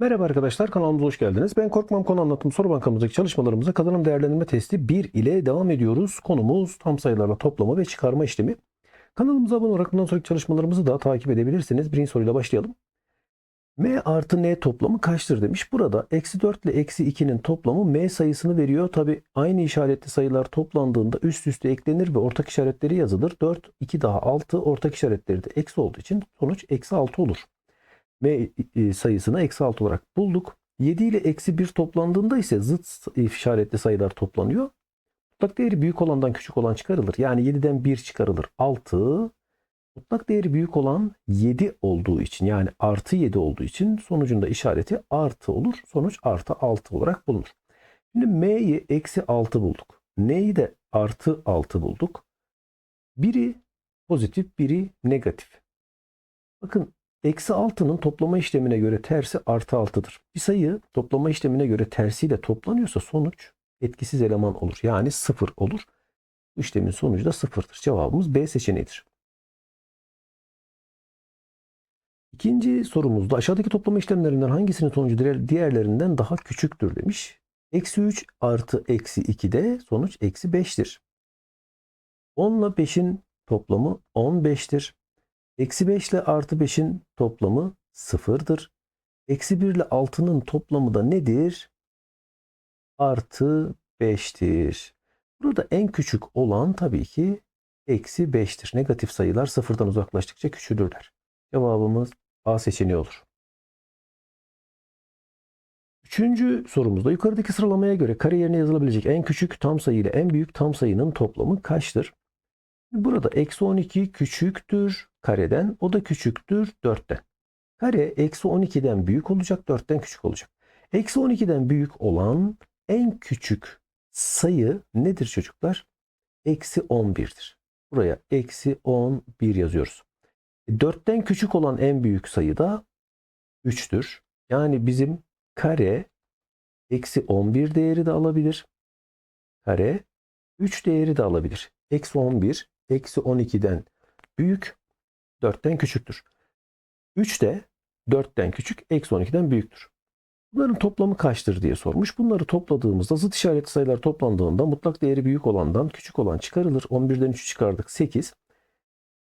Merhaba arkadaşlar kanalımıza hoş geldiniz. Ben Korkmam Konu Anlatım soru bankamızdaki çalışmalarımıza kazanım değerlendirme testi 1 ile devam ediyoruz. Konumuz tam sayılarla toplama ve çıkarma işlemi. Kanalımıza abone olarak bundan sonraki çalışmalarımızı da takip edebilirsiniz. Birinci soruyla başlayalım. M artı N toplamı kaçtır demiş. Burada eksi 4 ile eksi 2'nin toplamı M sayısını veriyor. Tabi aynı işaretli sayılar toplandığında üst üste eklenir ve ortak işaretleri yazılır. 4, 2 daha 6 ortak işaretleri de eksi olduğu için sonuç eksi 6 olur. M e, sayısını eksi 6 olarak bulduk. 7 ile eksi 1 toplandığında ise zıt işaretli sayılar toplanıyor. Mutlak değeri büyük olandan küçük olan çıkarılır. Yani 7'den 1 çıkarılır 6. Mutlak değeri büyük olan 7 olduğu için yani artı 7 olduğu için sonucunda işareti artı olur. Sonuç artı 6 olarak bulunur. Şimdi M'yi eksi 6 bulduk. N'yi de artı 6 bulduk. Biri pozitif biri negatif. Bakın Eksi 6'nın toplama işlemine göre tersi artı 6'dır. Bir sayı toplama işlemine göre tersiyle toplanıyorsa sonuç etkisiz eleman olur. Yani 0 olur. Bu işlemin sonucu da 0'dır. Cevabımız B seçeneğidir. İkinci sorumuzda aşağıdaki toplama işlemlerinden hangisinin sonucu diğer- diğerlerinden daha küçüktür demiş. Eksi 3 artı eksi 2'de sonuç eksi 5'tir. 10 ile 5'in toplamı 15'tir. Eksi 5 ile artı 5'in toplamı sıfırdır. Eksi 1 ile 6'nın toplamı da nedir? Artı 5'tir. Burada en küçük olan tabii ki eksi 5'tir. Negatif sayılar sıfırdan uzaklaştıkça küçülürler. Cevabımız A seçeneği olur. Üçüncü sorumuzda yukarıdaki sıralamaya göre kare yerine yazılabilecek en küçük tam sayı ile en büyük tam sayının toplamı kaçtır? Burada eksi 12 küçüktür kareden. O da küçüktür 4'ten. Kare eksi 12'den büyük olacak 4'ten küçük olacak. Eksi 12'den büyük olan en küçük sayı nedir çocuklar? Eksi 11'dir. Buraya eksi 11 yazıyoruz. 4'ten küçük olan en büyük sayı da 3'tür. Yani bizim kare eksi 11 değeri de alabilir. Kare 3 değeri de alabilir. Eksi 11 eksi 12'den büyük 4'ten küçüktür. 3 de 4'ten küçük eksi 12'den büyüktür. Bunların toplamı kaçtır diye sormuş. Bunları topladığımızda zıt işaretli sayılar toplandığında mutlak değeri büyük olandan küçük olan çıkarılır. 11'den 3'ü çıkardık 8.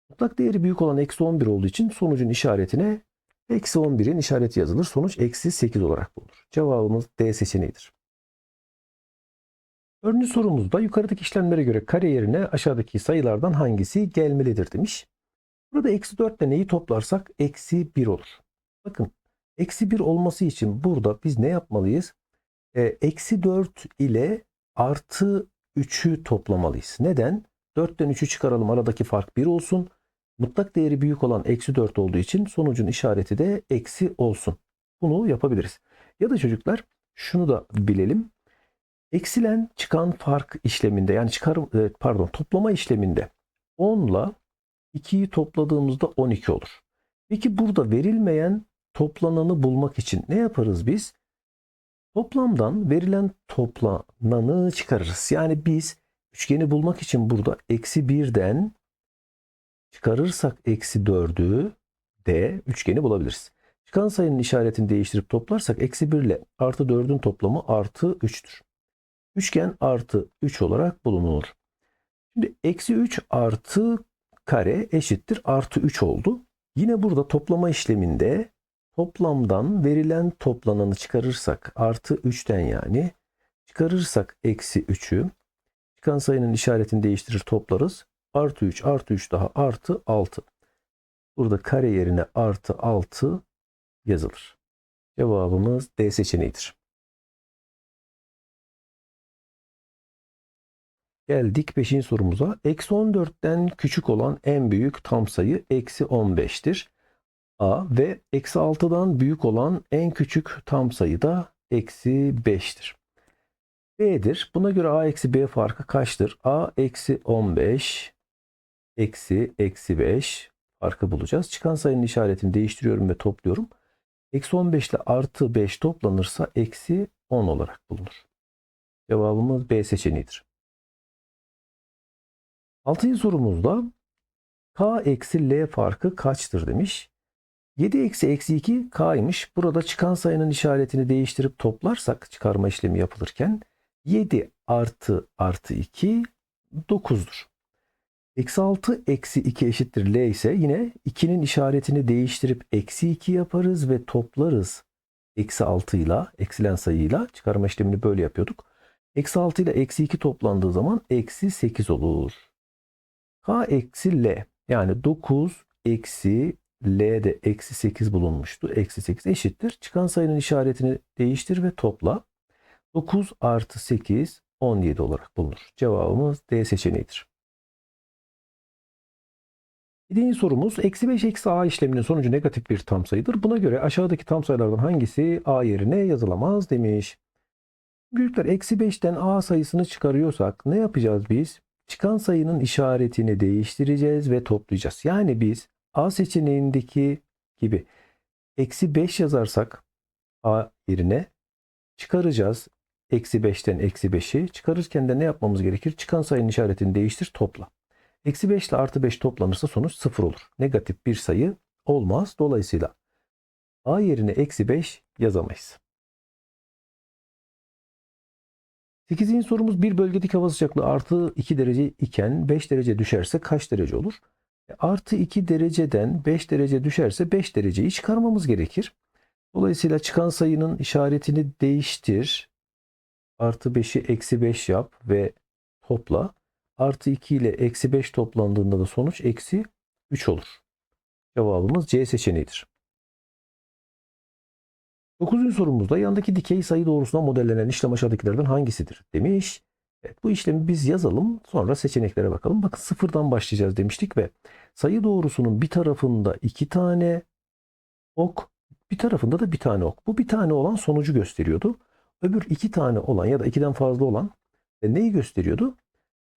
Mutlak değeri büyük olan eksi 11 olduğu için sonucun işaretine eksi 11'in işareti yazılır. Sonuç eksi 8 olarak bulunur. Cevabımız D seçeneğidir. Örneğin sorumuzda yukarıdaki işlemlere göre kare yerine aşağıdaki sayılardan hangisi gelmelidir demiş. Burada eksi 4 ile neyi toplarsak eksi 1 olur. Bakın eksi 1 olması için burada biz ne yapmalıyız? E, Eksi 4 ile artı 3'ü toplamalıyız. Neden? 4'ten 3'ü çıkaralım aradaki fark 1 olsun. Mutlak değeri büyük olan eksi 4 olduğu için sonucun işareti de eksi olsun. Bunu yapabiliriz. Ya da çocuklar şunu da bilelim. Eksilen çıkan fark işleminde yani çıkar e, pardon toplama işleminde 10 ile 2'yi topladığımızda 12 olur. Peki burada verilmeyen toplananı bulmak için ne yaparız biz? Toplamdan verilen toplananı çıkarırız. Yani biz üçgeni bulmak için burada eksi 1'den çıkarırsak eksi 4'ü de üçgeni bulabiliriz. Çıkan sayının işaretini değiştirip toplarsak eksi 1 ile artı 4'ün toplamı artı 3'tür. Üçgen artı 3 olarak bulunur. Şimdi eksi 3 artı kare eşittir artı 3 oldu. Yine burada toplama işleminde toplamdan verilen toplananı çıkarırsak artı 3'ten yani çıkarırsak eksi 3'ü çıkan sayının işaretini değiştirir toplarız. Artı 3 artı 3 daha artı 6. Burada kare yerine artı 6 yazılır. Cevabımız D seçeneğidir. Geldik 5. sorumuza. Eksi 14'ten küçük olan en büyük tam sayı eksi 15'tir. A ve eksi 6'dan büyük olan en küçük tam sayı da eksi 5'tir. B'dir. Buna göre A eksi B farkı kaçtır? A eksi 15 eksi eksi 5 farkı bulacağız. Çıkan sayının işaretini değiştiriyorum ve topluyorum. Eksi 15 ile artı 5 toplanırsa eksi 10 olarak bulunur. Cevabımız B seçeneğidir. Altıncı sorumuzda K eksi L farkı kaçtır demiş. 7 eksi eksi 2 k'ymış. Burada çıkan sayının işaretini değiştirip toplarsak çıkarma işlemi yapılırken 7 artı artı 2 9'dur. Eksi 6 eksi 2 eşittir L ise yine 2'nin işaretini değiştirip eksi 2 yaparız ve toplarız. Eksi 6 ile eksilen sayıyla çıkarma işlemini böyle yapıyorduk. Eksi 6 ile eksi 2 toplandığı zaman eksi 8 olur. K eksi L yani 9 eksi L'de eksi 8 bulunmuştu. Eksi 8 eşittir. Çıkan sayının işaretini değiştir ve topla. 9 artı 8 17 olarak bulunur. Cevabımız D seçeneğidir. Birinci sorumuz eksi 5 eksi a işleminin sonucu negatif bir tam sayıdır. Buna göre aşağıdaki tam sayılardan hangisi a yerine yazılamaz demiş. Büyükler eksi 5'ten a sayısını çıkarıyorsak ne yapacağız biz? Çıkan sayının işaretini değiştireceğiz ve toplayacağız. Yani biz a seçeneğindeki gibi eksi 5 yazarsak a yerine çıkaracağız. Eksi 5'ten eksi 5'i çıkarırken de ne yapmamız gerekir? Çıkan sayının işaretini değiştir topla. Eksi 5 ile artı 5 toplanırsa sonuç 0 olur. Negatif bir sayı olmaz. Dolayısıyla a yerine eksi 5 yazamayız. 8. sorumuz bir bölgedeki hava sıcaklığı artı 2 derece iken 5 derece düşerse kaç derece olur? E, Artı 2 dereceden 5 derece düşerse 5 dereceyi çıkarmamız gerekir. Dolayısıyla çıkan sayının işaretini değiştir. Artı 5'i eksi 5 yap ve topla. Artı 2 ile eksi 5 toplandığında da sonuç eksi 3 olur. Cevabımız C seçeneğidir. 9. sorumuzda yandaki dikey sayı doğrusuna modellenen işlem aşağıdakilerden hangisidir demiş. Evet, bu işlemi biz yazalım sonra seçeneklere bakalım. Bakın sıfırdan başlayacağız demiştik ve sayı doğrusunun bir tarafında iki tane ok bir tarafında da bir tane ok. Bu bir tane olan sonucu gösteriyordu. Öbür iki tane olan ya da ikiden fazla olan e, neyi gösteriyordu?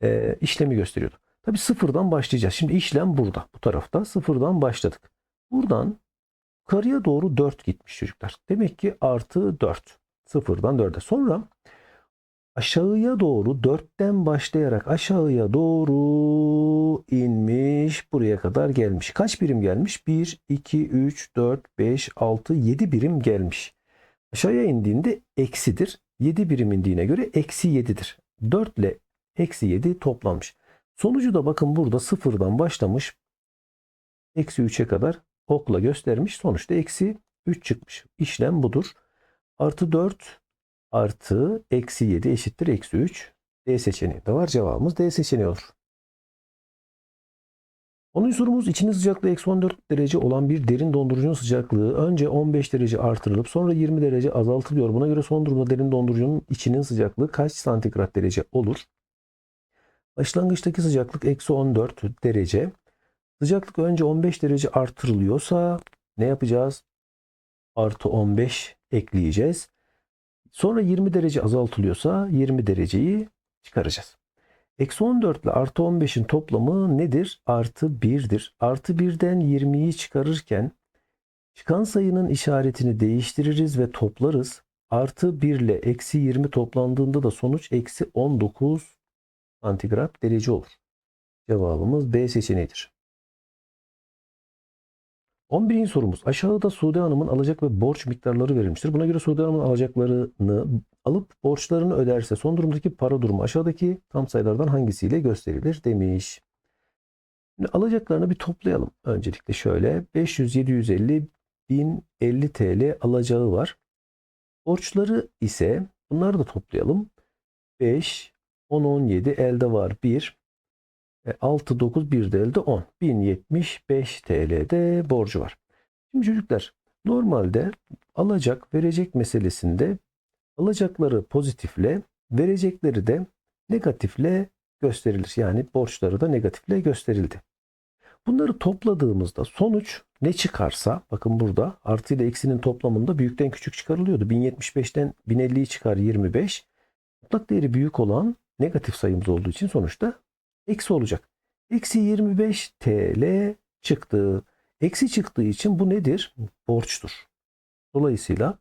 E, işlemi gösteriyordu. Tabi sıfırdan başlayacağız. Şimdi işlem burada. Bu tarafta sıfırdan başladık. Buradan yukarıya doğru 4 gitmiş çocuklar. Demek ki artı 4. Sıfırdan 4'e. Sonra aşağıya doğru 4'ten başlayarak aşağıya doğru inmiş. Buraya kadar gelmiş. Kaç birim gelmiş? 1, 2, 3, 4, 5, 6, 7 birim gelmiş. Aşağıya indiğinde eksidir. 7 birim indiğine göre eksi 7'dir. 4 ile eksi 7 toplanmış. Sonucu da bakın burada sıfırdan başlamış. Eksi 3'e kadar okla göstermiş. Sonuçta eksi 3 çıkmış. İşlem budur. Artı 4 artı eksi 7 eşittir eksi 3. D seçeneği de var. Cevabımız D seçeneği olur. 10. sorumuz içinin sıcaklığı eksi 14 derece olan bir derin dondurucunun sıcaklığı önce 15 derece artırılıp sonra 20 derece azaltılıyor. Buna göre son durumda derin dondurucunun içinin sıcaklığı kaç santigrat derece olur? Başlangıçtaki sıcaklık eksi 14 derece. Sıcaklık önce 15 derece artırılıyorsa ne yapacağız? Artı 15 ekleyeceğiz. Sonra 20 derece azaltılıyorsa 20 dereceyi çıkaracağız. Eksi 14 ile artı 15'in toplamı nedir? Artı 1'dir. Artı 1'den 20'yi çıkarırken çıkan sayının işaretini değiştiririz ve toplarız. Artı 1 ile eksi 20 toplandığında da sonuç eksi 19 santigrat derece olur. Cevabımız B seçeneğidir. 11. sorumuz. Aşağıda Sude Hanım'ın alacak ve borç miktarları verilmiştir. Buna göre Sude Hanım'ın alacaklarını alıp borçlarını öderse son durumdaki para durumu aşağıdaki tam sayılardan hangisiyle gösterilir demiş. Şimdi alacaklarını bir toplayalım. Öncelikle şöyle 500, 750, 1050 TL alacağı var. Borçları ise bunları da toplayalım. 5, 10, 17 elde var 1. 6, 9, 1 de elde 10. 1075 TL'de borcu var. Şimdi çocuklar normalde alacak verecek meselesinde alacakları pozitifle verecekleri de negatifle gösterilir. Yani borçları da negatifle gösterildi. Bunları topladığımızda sonuç ne çıkarsa bakın burada artı ile eksinin toplamında büyükten küçük çıkarılıyordu. 1075'ten 1050'yi çıkar 25. Mutlak değeri büyük olan negatif sayımız olduğu için sonuçta eksi olacak. Eksi 25 TL çıktı. Eksi çıktığı için bu nedir? Borçtur. Dolayısıyla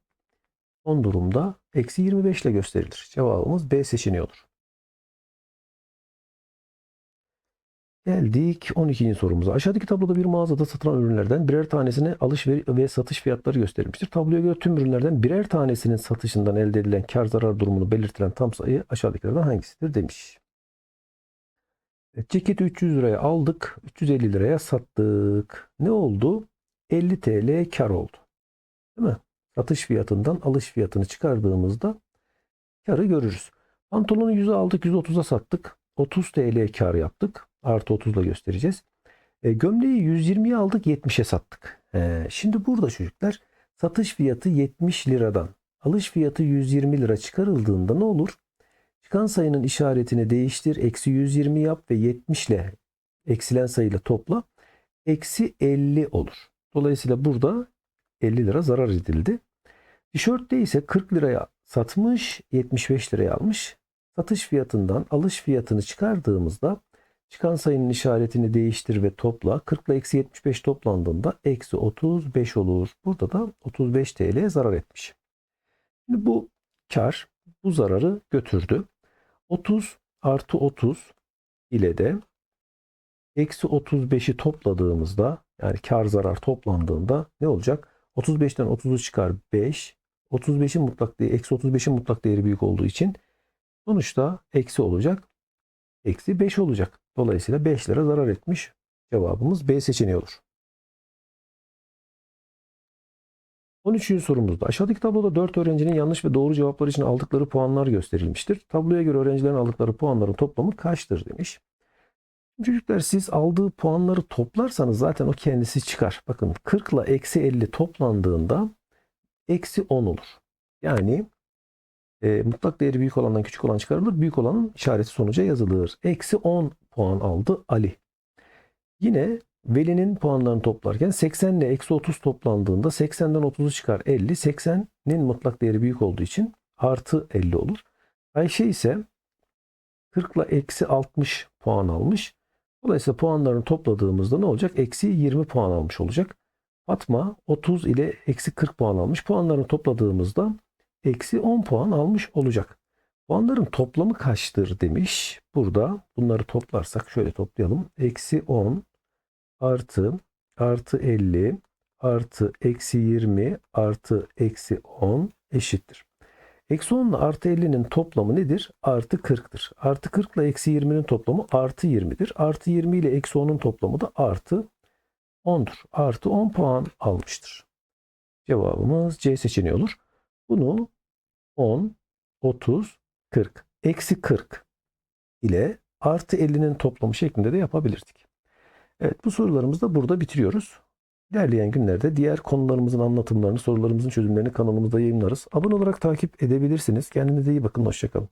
son durumda eksi 25 ile gösterilir. Cevabımız B seçeneği olur. Geldik 12. sorumuza. Aşağıdaki tabloda bir mağazada satılan ürünlerden birer tanesine alış ve, satış fiyatları gösterilmiştir. Tabloya göre tüm ürünlerden birer tanesinin satışından elde edilen kar zarar durumunu belirtilen tam sayı aşağıdakilerden hangisidir demiş. Evet, ceketi 300 liraya aldık. 350 liraya sattık. Ne oldu? 50 TL kar oldu. Değil mi? Satış fiyatından alış fiyatını çıkardığımızda karı görürüz. Pantolonu 100'e aldık 130'a sattık. 30 TL kar yaptık. Artı 30 ile göstereceğiz. E, gömleği 120'ye aldık 70'e sattık. E, şimdi burada çocuklar satış fiyatı 70 liradan alış fiyatı 120 lira çıkarıldığında ne olur? Çıkan sayının işaretini değiştir. Eksi 120 yap ve 70 ile eksilen sayıyla topla. Eksi 50 olur. Dolayısıyla burada 50 lira zarar edildi. Tişörtte ise 40 liraya satmış 75 liraya almış. Satış fiyatından alış fiyatını çıkardığımızda çıkan sayının işaretini değiştir ve topla. 40 ile eksi 75 toplandığında eksi 35 olur. Burada da 35 TL zarar etmiş. Şimdi bu kar bu zararı götürdü. 30 artı 30 ile de eksi 35'i topladığımızda yani kar zarar toplandığında ne olacak? 35'ten 30'u çıkar 5. 35'in mutlak değeri, eksi 35'in mutlak değeri büyük olduğu için sonuçta eksi olacak. Eksi 5 olacak. Dolayısıyla 5 lira zarar etmiş. Cevabımız B seçeneği olur. 13. sorumuzda aşağıdaki tabloda 4 öğrencinin yanlış ve doğru cevaplar için aldıkları puanlar gösterilmiştir. Tabloya göre öğrencilerin aldıkları puanların toplamı kaçtır demiş. Çocuklar siz aldığı puanları toplarsanız zaten o kendisi çıkar. Bakın 40 ile eksi 50 toplandığında eksi 10 olur. Yani e, mutlak değeri büyük olandan küçük olan çıkarılır. Büyük olanın işareti sonuca yazılır. Eksi 10 puan aldı Ali. Yine Veli'nin puanlarını toplarken 80 ile eksi 30 toplandığında 80'den 30'u çıkar 50. 80'nin mutlak değeri büyük olduğu için artı 50 olur. Ayşe ise 40 ile eksi 60 puan almış. Dolayısıyla puanlarını topladığımızda ne olacak? Eksi 20 puan almış olacak. Fatma 30 ile eksi 40 puan almış. Puanlarını topladığımızda eksi 10 puan almış olacak. Puanların toplamı kaçtır demiş. Burada bunları toplarsak şöyle toplayalım. Eksi 10 artı artı 50 artı eksi 20 artı eksi 10 eşittir. Eksi 10 ile artı 50'nin toplamı nedir? Artı 40'tır. Artı 40 ile eksi 20'nin toplamı artı 20'dir. Artı 20 ile eksi 10'un toplamı da artı 10'dur. Artı 10 puan almıştır. Cevabımız C seçeneği olur. Bunu 10, 30, 40. Eksi 40 ile artı 50'nin toplamı şeklinde de yapabilirdik. Evet bu sorularımızı da burada bitiriyoruz. İlerleyen günlerde diğer konularımızın anlatımlarını, sorularımızın çözümlerini kanalımızda yayınlarız. Abone olarak takip edebilirsiniz. Kendinize iyi bakın. Hoşçakalın.